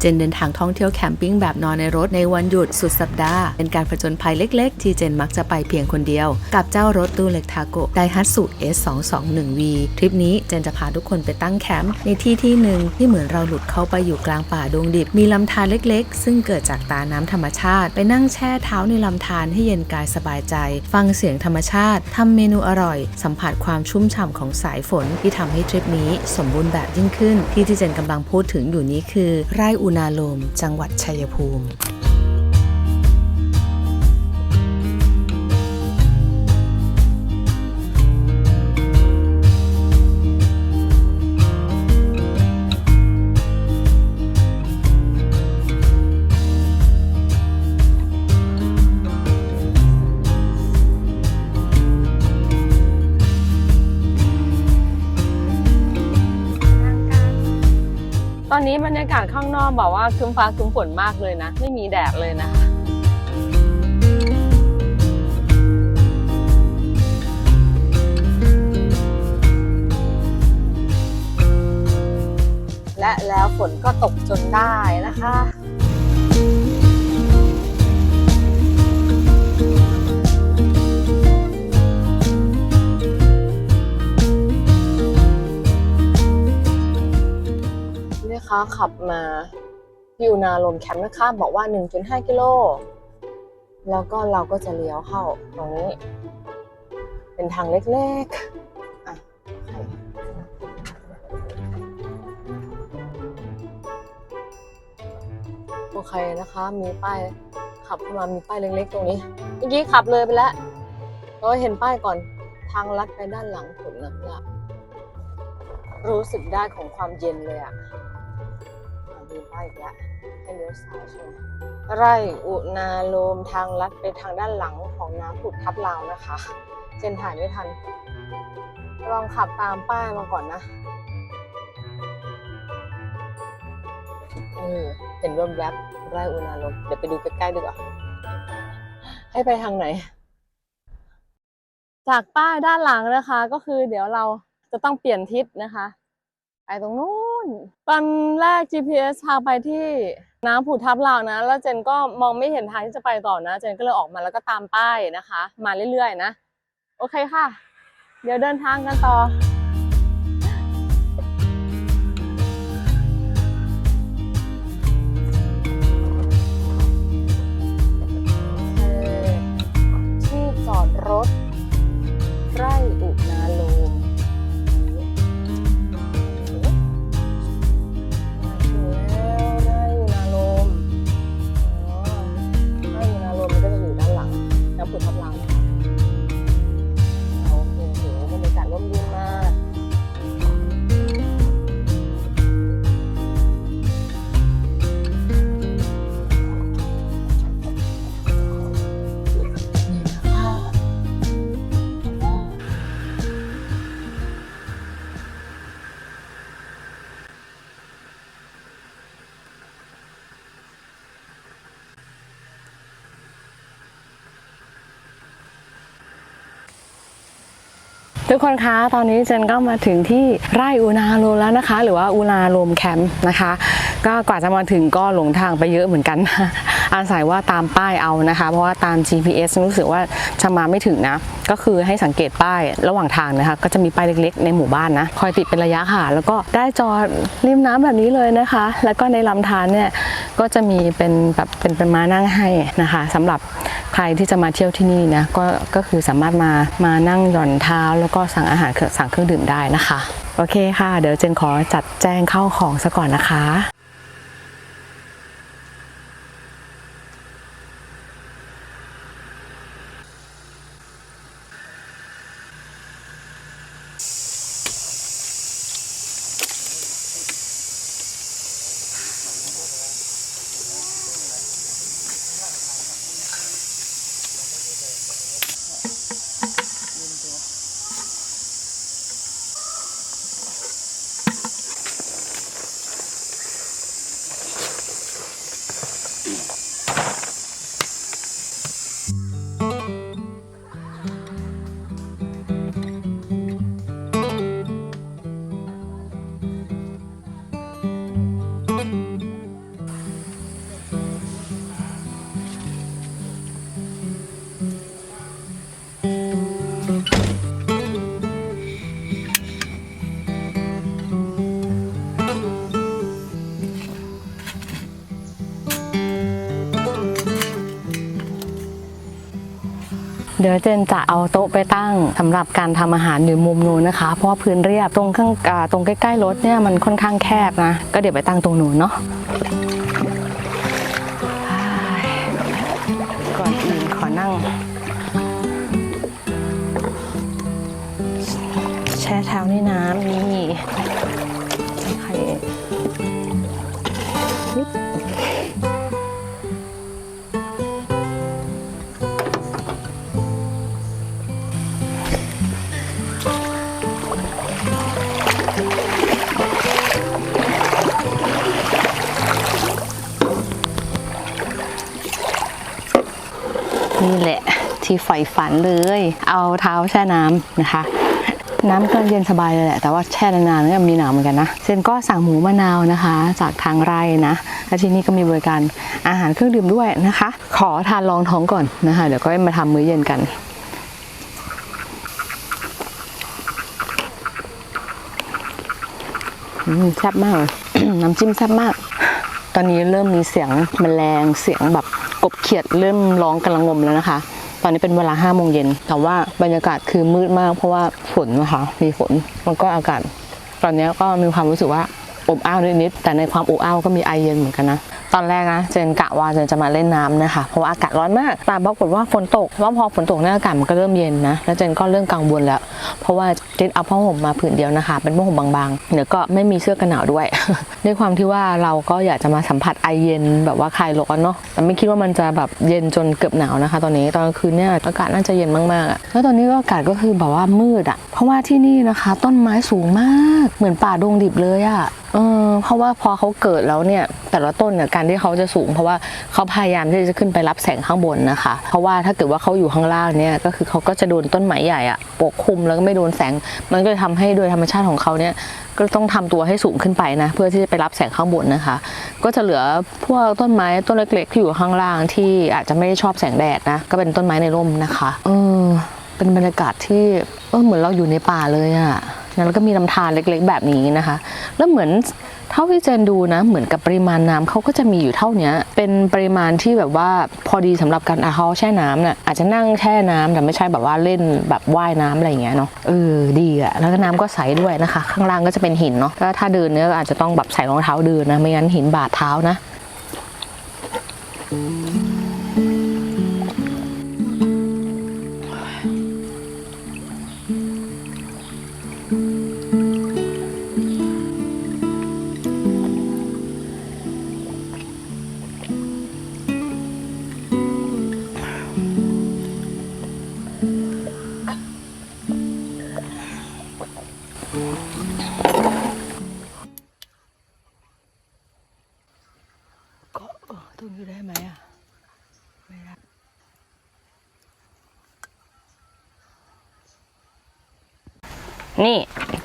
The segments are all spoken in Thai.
เจนเดินทางท่องเที่ยวแคมปิ้งแบบนอนในรถในวันหยุดสุดสัปดาห์ เป็นการผจญภัยเล็ก ๆ ที่เจนมักจะไปเพียงคนเดียว กับเจ้ารถตู้เล็กทาโกไดฮัตสุ S221V ทริปนี้เจนจะพาทุกคนไปตั้งแคมป์ในที่ที่หนึ่งที่เหมือนเราหลุดเข้าไปอยู่กลางป่าดงดิบ มีลำธารเล็ก ๆ ซึ่งเกิดจากตาน้ำธรรมชาติ ไปนั่งแช่เท้าในลำธารให้เย็นกายสบายใจ ฟังเสียงธรรมชาติทำเมนูอร่อย สัมผัสความชุ่มฉ่ำของสายฝนที่ทำให้ทริปนี้สมบูรณ์แบบยิ่งขึ้น ที่ที่เจนกำลังพูดถึงอยู่นี้คือไร่อุนาโลม จังหวัดชัยภูมิ อนนี้บรรยากาศข้างนอกบอกว่าครึ้มฟ้าครึ้มฝนมากเลยนะ ไม่มีแดดเลยนะคะและแล้วฝนก็ตกจนได้นะคะ คะขับมาที่อุณาลมแคมป์นะคะ บอกว่า 1.5 กิโล แล้วก็เราก็จะเลี้ยวเข้าตรงนี้ เป็นทางเล็กๆอะโอเคนะคะ มีป้ายขับเข้ามา มีป้ายเล็กๆ ตรงนี้ เมื่อกี้ขับเลยไปแล้วเราเห็นป้ายก่อน ทางลัดไปด้านหลังสุนะครับรู้สึกได้ของความเย็นเลยอะ อะดูป้าอีกแล้วให้เลี้ยวซ้ายใช่ไหมไร่อุณาโลมทางลัดไปทางด้านหลังของน้ำผุดทับลาวนะคะ เจนถ่ายไม่ทัน ลองขับตามป้ายมาก่อนนะเออเห็นแวบๆไร่อุณาโลมเดี๋ยวไปดูใกล้ๆดีกว่าให้ไปทางไหน จากป้ายด้านหลังนะคะ ก็คือเดี๋ยวเราจะต้องเปลี่ยนทิศนะคะ ไปตรงนู้นตอนแรก GPS พาไปที่น้ำผุทับลาวนะ แล้วเจนก็มองไม่เห็นทางที่จะไปต่อนะ เจนก็เลยออกมาแล้วก็ตามป้ายนะคะ มาเรื่อยๆนะ โอเคค่ะ เดี๋ยวเดินทางกันต่อที่จอดรถ ทุกคนคะตอนนี้เจนก็มาถึงที่ไร่อุณาโลมแล้วนะคะ หรือว่าอุณาโลมแคมป์นะคะ ก็กว่าจะมาถึงก็หลงทางไปเยอะเหมือนกัน อาศัยว่าตามป้ายเอานะคะ เพราะว่าตาม GPS รู้สึกว่าจะมาไม่ถึงนะ ก็คือให้สังเกตป้ายระหว่างทางนะคะ ก็จะมีป้ายเล็กๆ ในหมู่บ้านนะ คอยติดเป็นระยะค่ะ แล้วก็ได้จอดริมน้ำแบบนี้เลยนะคะ แล้วก็ในลำธารเนี่ยก็จะมีเป็นแบบเป็นเป็นม้านั่งให้นะคะสำหรับ ใครที่จะมาเที่ยวที่นี่นะก็ก็คือสามารถมามานั่งหย่อนเท้า แล้วก็สั่งอาหารสั่งเครื่องดื่มได้นะคะ โอเคค่ะ เดี๋ยวเจนขอจัดแจงเข้าของซะก่อนนะคะ เดี๋ยวเจนจะเอาโต๊ะไปตั้งสำหรับการทำอาหารอยู่มุมนู้นนะคะ เพราะว่าพื้นเรียบตรงข้างตรงใกล้ๆรถเนี่ยมันค่อนข้างแคบนะ ก็เดี๋ยวไปตั้งตรงนู้นเนาะก่อนอื่นขอนั่ง แช่เท้าในน้ำนี่ใคร ที่ใฝ่ฝันเลย เอาเท้าแช่น้ำนะคะ น้ำก็เย็นสบายเลยแหละ แต่ว่าแช่นานๆก็มีหนาวเหมือนกันนะ เซนก็สั่งหมูมะนาวนะคะ จากทางไร่นะ และที่นี่ก็มีบริการอาหารเครื่องดื่มด้วยนะคะ ขอทานรองท้องก่อนนะคะ เดี๋ยวก็มาทำมื้อเย็นกันแซ่บมากเลยน้ำจิ้มแซ่บมาก ตอนนี้เริ่มมีเสียงแมลงเสียงแบบกบเขียดเริ่มร้องกำลังงมแล้วนะคะ ตอนนี้เป็นเวลาห้าโมงเย็นแต่ว่าบรรยากาศคือมืดมาก เพราะว่าฝนนะคะมีฝนมันก็อากาศ ตอนนี้ก็มีความรู้สึกว่าอบอ้าวนิดๆแต่ในความอบอ้าวก็มีไอเย็นเหมือนกันนะ ตอนแรกนะเจนกะว่าเจนจะมาเล่นน้ำนะคะเพราะว่าอากาศร้อนมากแต่ปรากฏว่าฝนตกแล้วพอฝนตกเนี่ยอากาศมันก็เริ่มเย็นนะแล้วเจนก็เริ่มกังวลแล้ว เพราะว่าเจนเอาผ้าห่มมาผืนเดียวนะคะ เป็นผ้าห่มบางๆเดี๋ยวก็ไม่มีเสื้อกันหนาวด้วย ด้วยความที่ว่าเราก็อยากจะมาสัมผัสไอเย็นแบบว่าคลายร้อนเนาะแต่ไม่คิดว่ามันจะแบบเย็นจนเกือบหนาวนะคะ ตอนนี้ตอนกลางคืนเนี่ยอากาศน่าจะเย็นมากๆแล้วตอนนี้ก็อากาศก็คือแบบว่ามืดอะเพราะว่าที่นี่นะคะ ต้นไม้สูงมากเหมือนป่าดงดิบเลยอะเออเพราะว่าพอเขาเกิดแล้วเนี่ยแต่ละต้นเนี่ยการที่เขาจะสูง เพราะว่าเขาพยายามที่จะขึ้นไปรับแสงข้างบนนะคะ เพราะว่าถ้าเกิดว่าเขาอยู่ข้างล่างเนี่ยก็คือเขาก็จะโดนต้นไม้ใหญ่อะปกคลุมแล้วก็ไม่โดนแสง มันก็เลยทำให้โดยธรรมชาติของเขาเนี่ยก็ต้องทำตัวให้สูงขึ้นไปนะ เพื่อที่จะไปรับแสงข้างบนนะคะ ก็จะเหลือพวกต้นไม้ต้นเล็กๆที่อยู่ข้างล่างที่อาจจะไม่ได้ชอบแสงแดดนะก็เป็นต้นไม้ในร่มนะคะเออเป็นบรรยากาศที่เออเหมือนเราอยู่ในป่าเลยอะ แล้วก็มีลำธารเล็กๆ แบบนี้นะคะ แล้วเหมือนเท่าที่เจนดูนะเหมือนกับปริมาณน้ำเขาก็จะมีอยู่เท่านี้เป็นปริมาณที่แบบว่าพอดีสำหรับการอาเขาแช่น้ำนี่ยอาจจะนั่งแช่น้ำแต่ไม่ใช่แบบว่าเล่นแบบว่ายน้ำอะไรอย่างเงี้ยเนาะเออดีอะแล้วก็น้ำก็ใสด้วยนะคะ ข้างล่างก็จะเป็นหินเนาะก็ถ้าเดินเนี่ยอาจจะต้องแบบใส่รองเท้าเดินนะไม่งั้นหินบาดเท้านะ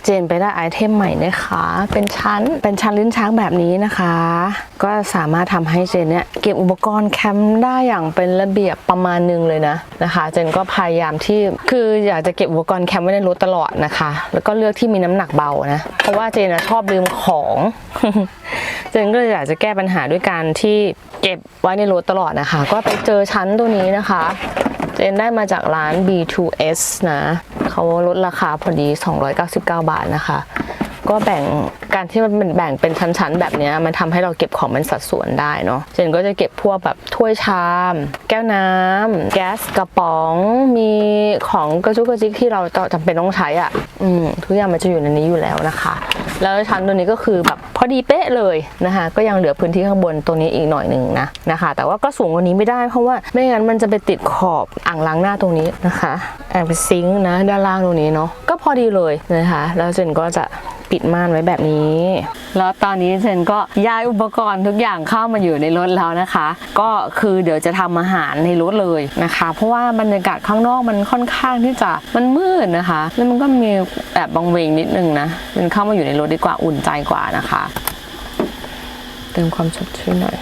เจนไปได้ไอเทมใหม่นะคะ เป็นชั้น เป็นชั้นลิ้นช้างแบบนี้นะคะ ก็สามารถทำให้เจนเนี่ยเก็บอุปกรณ์แคมป์ได้อย่างเป็นระเบียบประมาณหนึงเลยนะนะคะ เจนก็พยายามที่คืออยากจะเก็บอุปกรณ์แคมป์ไว้ในรถตลอดนะคะ แล้วก็เลือกที่มีน้ำหนักเบานะ เพราะว่าเจนอะชอบลืมของ เจนก็เลยอยากจะแก้ปัญหาด้วยการที่เก็บไว้ในรถตลอดนะคะ ก็ไปเจอชั้นตัวนี้นะคะ เจนได้มาจากร้าน B2S นะ เขาลดราคาพอดี 299 บาทนะคะ ก็แบ่งการที่มันแบ่งเป็นชั้นๆ แบบนี้มันทำให้เราเก็บของเป็นสัดส่วนได้เนาะเจนก็จะเก็บพวกแบบถ้วยชาม แก้วน้ำแก๊สกระป๋อง มีของกระจุกกระจิกที่เราจำเป็นต้องใช้อะ่ะอืมทุกอย่างมันจะอยู่ในนี้อยู่แล้วนะคะ แล้วชั้นตัวนี้ก็คือแบบพอดีเป๊ะเลยนะคะ ก็ยังเหลือพื้นที่ข้างบนตัวนี้อีกหน่อยหนึ่งนะนะคะ แต่ว่าก็สูงกว่านี้ไม่ได้เพราะว่าไม่งั้นมันจะไปติดขอบอ่างล้างหน้าตรงนี้นะคะแอบเป็นซิงค์นะด้านล่างตรงนี้เนาะก็พอดีเลยนะคะ แล้วเจนก็จะปิดม่านไว้แบบนี้ แล้วตอนนี้เซนก็ย้ายอุปกรณ์ทุกอย่างเข้ามาอยู่ในรถแล้วนะคะ ก็คือเดี๋ยวจะทำอาหารในรถเลยนะคะ เพราะว่าบรรยากาศข้างนอกมันค่อนข้างที่จะมันมืดนะคะ แล้วมันก็มีแอบบังเวงนิดนึงนะเซนเข้ามาอยู่ในรถดีกว่าอุ่นใจกว่านะคะ เติมความสดชื่นหน่อย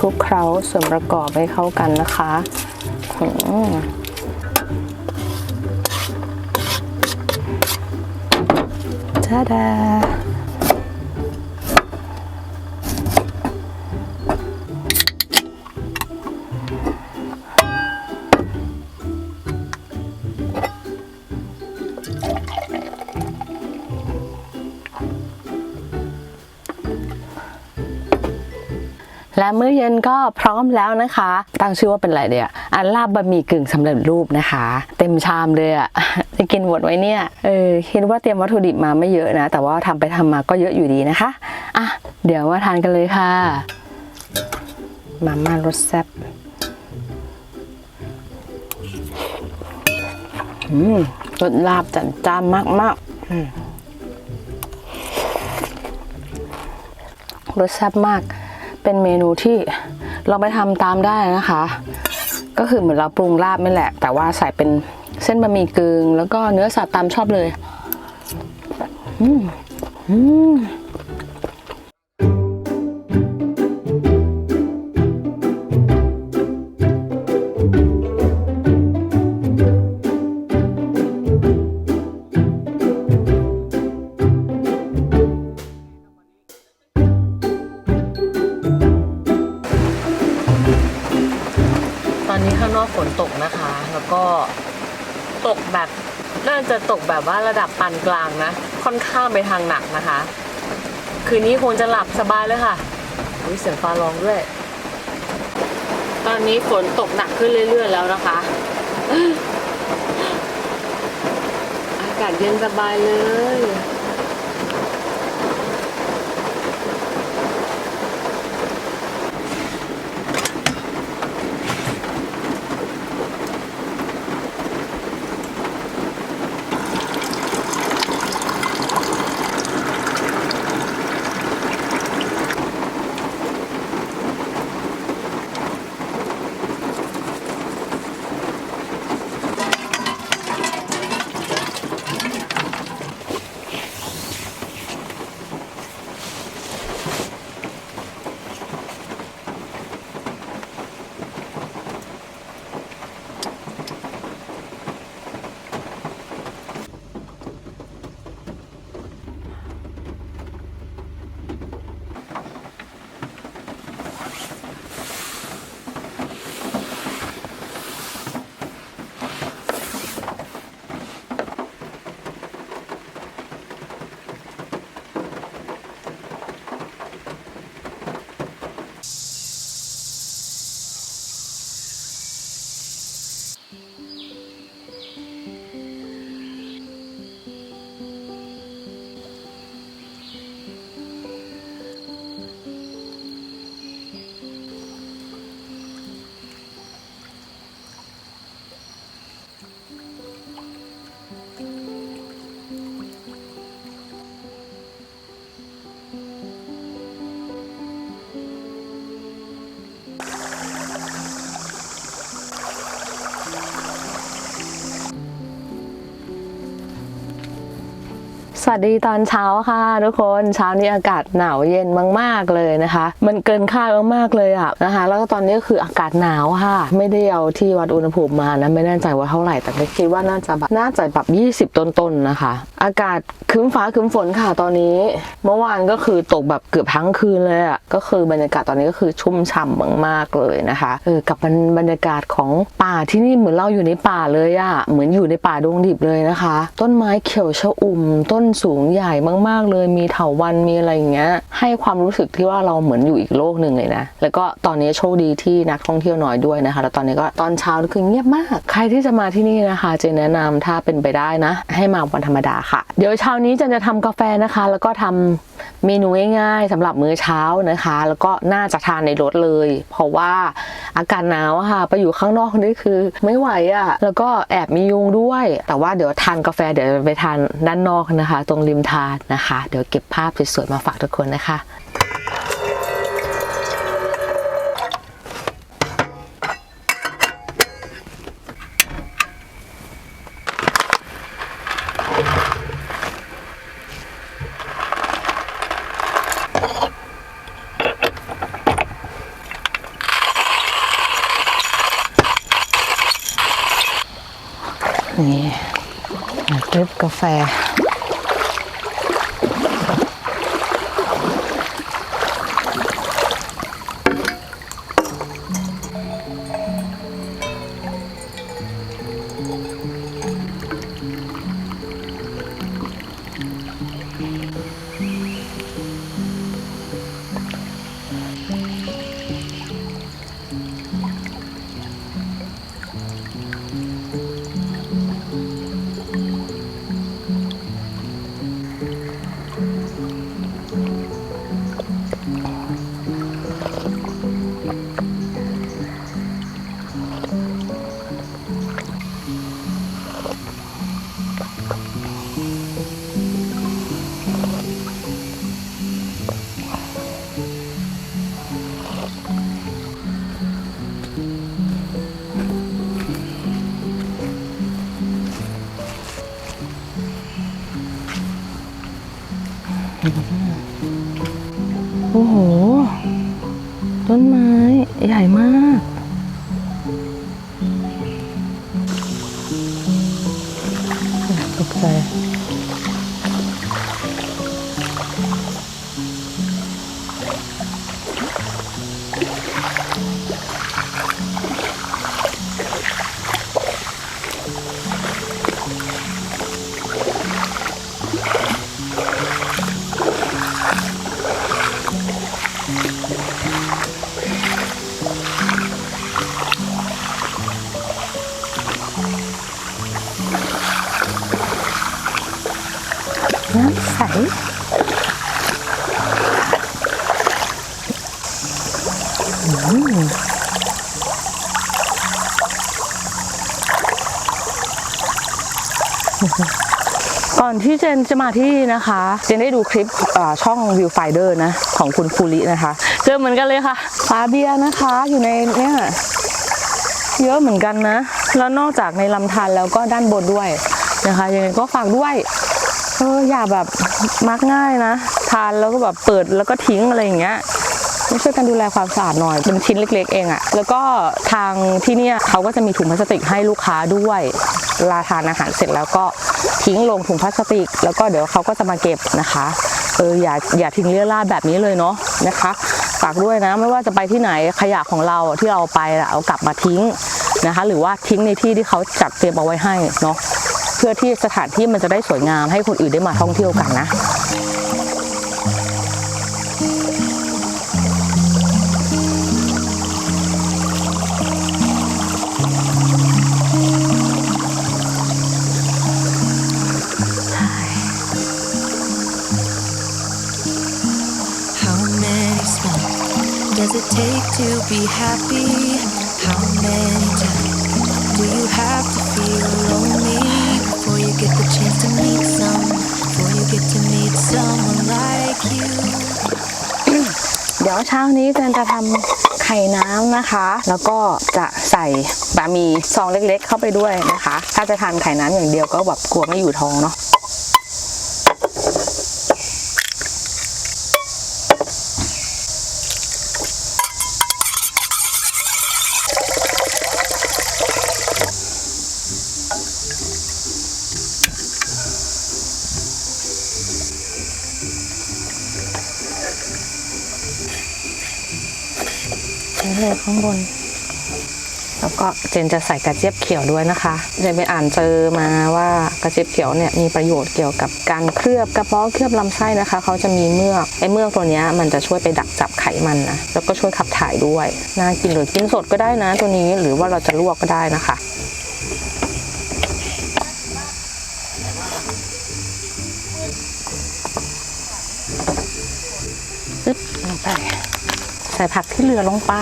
คลุกเคล้าส่วนประกอบให้เข้ากันนะคะจ้าดา และมื้อเย็นก็พร้อมแล้วนะคะ ตั้งชื่อว่าเป็นอะไรเดียอันลาบบะหมี่กึ่งสำเร็จรูปนะคะ เต็มชามเลยอะจะกินหมดไว้เนี่ยเออคิดว่าเตรียมวัตถุดิบมาไม่เยอะนะ แต่ว่าทำไปทำมาก็เยอะอยู่ดีนะคะอะเดี๋ยวมาทานกันเลยค่ะมาม่ารสแซ่บอืมรสลาบจัดจ้านมากๆอืมรสแซ่บมาก เป็นเมนูที่เราไปทำตามได้นะคะ ก็คือเหมือนเราปรุงลาบนี่แหละ แต่ว่าใส่เป็นเส้นบะหมี่กึ่งแล้วก็เนื้อสัตว์ตามชอบเลย อืมอืม แบบว่าระดับปานกลางนะ ค่อนข้างไปทางหนักนะคะ คืนนี้คงจะหลับสบายเลยค่ะมีเสียงฟ้าร้องด้วย ตอนนี้ฝนตกหนักขึ้นเรื่อยๆแล้วนะคะ อากาศเย็นสบายเลย วัสดีตอนเช้าค่ะทุกคนเช้านี้อากาศหนาวเย็นมาก ๆเลยนะคะ มันเกินคาดมากๆเลยอะนะคะ แล้วก็ตอนนี้ก็คืออากาศหนาวค่ะ ไม่ได้เอาที่วัดอุณหภูมิมานะไม่แน่ใจว่าเท่าไหร่แต่คิดว่าน่าจะแบบน่าจะแบบ 20 ต้นๆนะคะอากาศครึ้มฟ้าครึ้มฝนค่ะตอนนี้ เมื่อวานก็คือตกแบบเกือบทั้งคืนเลยอะก็คือบรรยากาศตอนนี้ก็คือชุ่มฉ่ำมากๆเลยนะคะเออกับบรรยากาศของป่าที่นี่เหมือนเราอยู่ในป่าเลยอะเหมือนอยู่ในป่าดงดิบเลยนะคะ ต้นไม้เขียวชอุ่ม ต้นสูงใหญ่มากๆ เลย มีเถาวันมีอะไรอย่างเงี้ย ให้ความรู้สึกที่ว่าเราเหมือนอยู่อีกโลกหนึ่งเลยนะแล้วก็ตอนนี้โชคดีที่นักท่องเที่ยวน้อยด้วยนะคะ แล้วตอนนี้ก็ตอนเช้าคือเงียบมาก ใครที่จะมาที่นี่นะคะเจนแนะนำถ้าเป็นไปได้นะ ให้มาวันธรรมดาค่ะเดี๋ยวเช้านี้เจนจะทำกาแฟนะคะ แล้วก็ทำเมนูง่ายๆสำหรับมื้อเช้านะคะ แล้วก็น่าจะทานในรถเลย เพราะว่าอากาศหนาวค่ะ ไปอยู่ข้างนอกนี่คือ ไม่ไหวอะ แล้วก็แอบมียุงด้วย แต่ว่าเดี๋ยวทานกาแฟเดี๋ยวไปทานด้านนอกนะคะ ตรงริมทานนะคะ เดี๋ยวเก็บภาพสวยๆมาฝากทุกคนนะคะ นี่ดริปกาแฟ ญ่มาก อนที่เจนจะมาที่นะคะ เจนได้ดูคลิปช่อง Viewfinder นะของคุณฟูรินะคะเจอเหมือนกันเลยค่ะปลาเบียนะคะอยู่ในเนี่ยเยอะเหมือนกันนะ แล้วนอกจากในลำธารแล้วก็ด้านบนด้วยนะคะยังไงก็ฝากด้วยเอออย่าแบบมักง่ายนะ ทานแล้วก็แบบเปิดแล้วก็ทิ้งอะไรอย่างเงี้ยช่วยกันดูแลความสะอาดหน่อยเป็นชิ้นเล็ก ๆ เองอะแล้วก็ทางที่เนี่ยเขาก็จะมีถุงพลาสติกให้ลูกค้าด้วยเวลาทานอาหารเสร็จแล้วก็ ทิ้งลงถุงพลาสติก แล้วก็เดี๋ยวเขาก็จะมาเก็บนะคะเอออย่าอย่าทิ้งเลี่ยราดแบบนี้เลยเนาะนะคะฝากด้วยนะไม่ว่าจะไปที่ไหนขยะของเราที่เราไปเอากลับมาทิ้งนะคะ หรือว่าทิ้งในที่ที่เขาจัดเตรียมเอาไว้ให้เนาะเพื่อที่สถานที่มันจะได้สวยงามให้คนอื่นได้มาท่องเที่ยวกันนะ does it take to be happy? How many times do you have to feel lonely before you get the chance to meet some? Before you get to meet someone like you? เดี๋ยวเช้านี้เจนจะทำไข่น้ำนะคะ แล้วก็จะใส่บะหมี่ซองเล็กๆ เข้าไปด้วยนะคะ ถ้าจะทานไข่น้ำอย่างเดียวก็แบบกลัวไม่อยู่ท้องเนาะ ใช้เลยข้างบน แล้วก็เจนจะใส่กระเจี๊ยบเขียวด้วยนะคะ เจนไปอ่านเจอมาว่ากระเจี๊ยบเขียวเนี่ยมีประโยชน์เกี่ยวกับการเคลือบกระเพาะเคลือบลำไส้นะคะ เขาจะมีเมือกไอ้เมือกตัวนี้มันจะช่วยไปดักจับไขมันนะ แล้วก็ช่วยขับถ่ายด้วย น่ากินหรือกินสดก็ได้นะตัวนี้ หรือว่าเราจะลวกก็ได้นะคะ ใส่ผักที่เหลือลงไป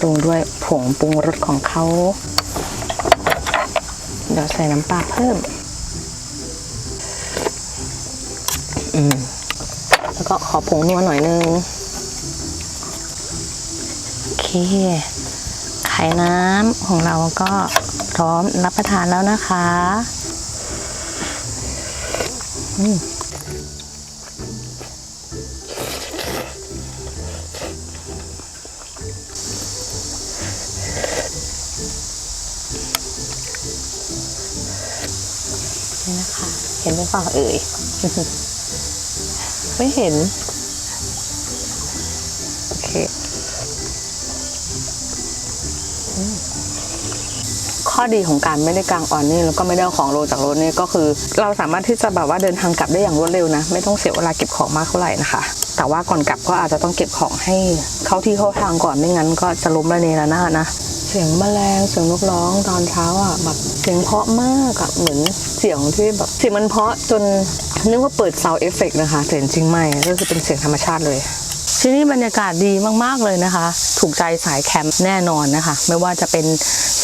ปรุงด้วยผงปรุงรสของเขา เดี๋ยวใส่น้ำปลาเพิ่ม อืม แล้วก็ขอผงนัวหน่อยนึง โอเค ไข่น้ำของเราก็พร้อมรับประทานแล้วนะคะ นี่นะคะ เห็นหรือเปล่าเอ่ย ไม่เห็น ข้อดีของการไม่ได้กางออนนี่แล้วก็ไม่ได้เอาของโรลจากรถนี่ก็คือ เราสามารถที่จะแบบว่าเดินทางกลับได้อย่างรวดเร็วนะ ไม่ต้องเสียเวลาเก็บของมากเท่าไหร่นะคะ แต่ว่าก่อนกลับก็อาจจะต้องเก็บของให้เข้าที่เข้าทางก่อนไม่งั้น ก็จะล้มระเนระนาดนะเสียงแมลงเสียงนกร้องตอนเช้าอะแบบเสียงเพราะมากอะเหมือนเสียงที่แบบเสียงมันเพราะจนนึกว่าเปิดซาวเอฟเฟกนะคะแต่จริงๆไม่ก็คือเป็นเสียงธรรมชาติเลยที่นี่บรรยากาศดีมากๆเลยนะคะ ถูกใจสายแคมป์แน่นอนนะคะ ไม่ว่าจะเป็น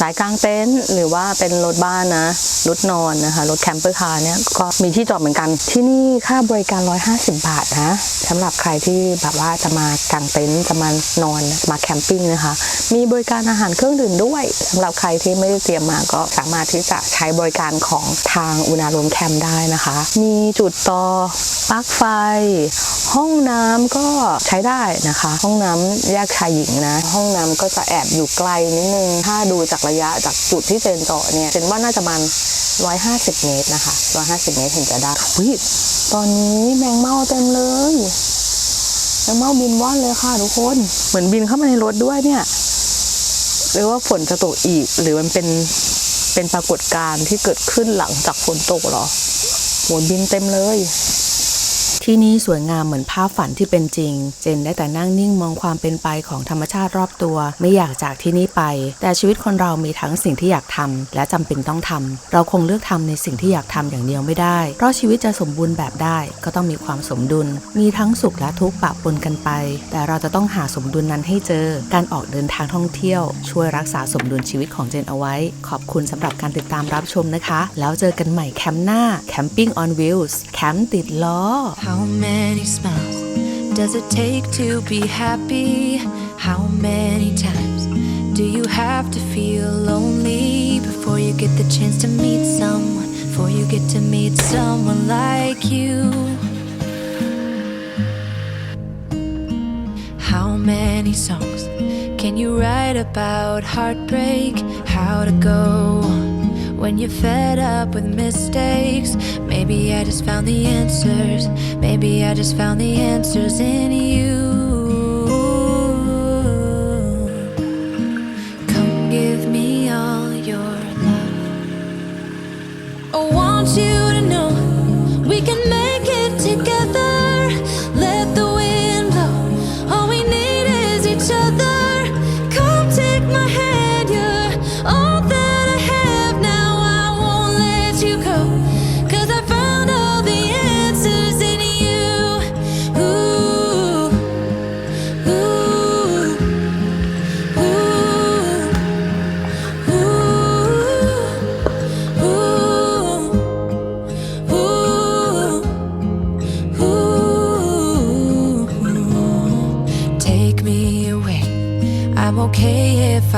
สายกลางเต็นท์หรือว่าเป็นรถบ้านนะ รถนอนนะคะ รถแคมเปอร์คาร์เนี่ยก็มีที่จอดเหมือนกัน ที่นี่ค่าบริการ 150 บาทนะสำหรับใครที่แบบว่าจะมา กางเต็นท์จะมานอนมาแคมปิ้งนะคะ มีบริการอาหารเครื่องดื่มด้วยสำหรับใครที่ไม่ได้เตรียมมาก็สามารถที่จะใช้บริการของทางอุณาโรมแคมป์ได้นะคะ มีจุดต่อปลั๊กไฟ ห้องน้ำก็ใช้ได้นะคะ ห้องน้ำแยกชายหญิงนะ ห้องน้ำก็จะแอบอยู่ไกลนิดนึง ถ้าดูจากระยะจากจุดที่เจนเจาะเนี่ยเจนว่าน่าจะประมาณ150 เมตรนะคะ 150 เมตรถึงจะได้ตอนนี้แมงเม่าเต็มเลย แล้วเมาบินว่อนเลยค่ะทุกคน เหมือนบินเข้ามาในรถด้วยเนี่ย หรือว่าฝนจะตกอีก หรือมันเป็นเป็นปรากฏการณ์ที่เกิดขึ้นหลังจากฝนตกหรอโหบินเต็มเลย ที่นี่สวยงามเหมือนภาพฝันที่เป็นจริง เจนได้แต่นั่งนิ่งมองความเป็นไปของธรรมชาติรอบตัว ไม่อยากจากที่นี่ไป แต่ชีวิตคนเรามีทั้งสิ่งที่อยากทำและจำเป็นต้องทำเราคงเลือกทำในสิ่งที่อยากทำอย่างเดียวไม่ได้ เพราะชีวิตจะสมบูรณ์แบบได้ ก็ต้องมีความสมดุล มีทั้งสุขและทุกข์ปะปนกันไป แต่เราจะต้องหาสมดุลนั้นให้เจอ การออกเดินทางท่องเที่ยว ช่วยรักษาสมดุลชีวิตของเจนเอาไว้ ขอบคุณสำหรับการติดตามรับชมนะคะ แล้วเจอกันใหม่แคมป์หน้า Camping on Wheels แคมป์ติดล้อ How many smiles does it take to be happy? How many times do you have to feel lonely before you get the chance to meet someone? Before you get to meet someone like you? How many songs can you write about heartbreak? How to go when you're fed up with mistakes? Maybe I just found the answers. Maybe I just found the answers in you.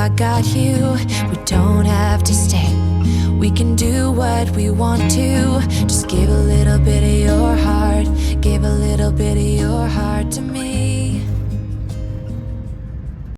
I got you. We don't have to stay. We can do what we want to. Just give a little bit of your heart. Give a little bit of your heart to me.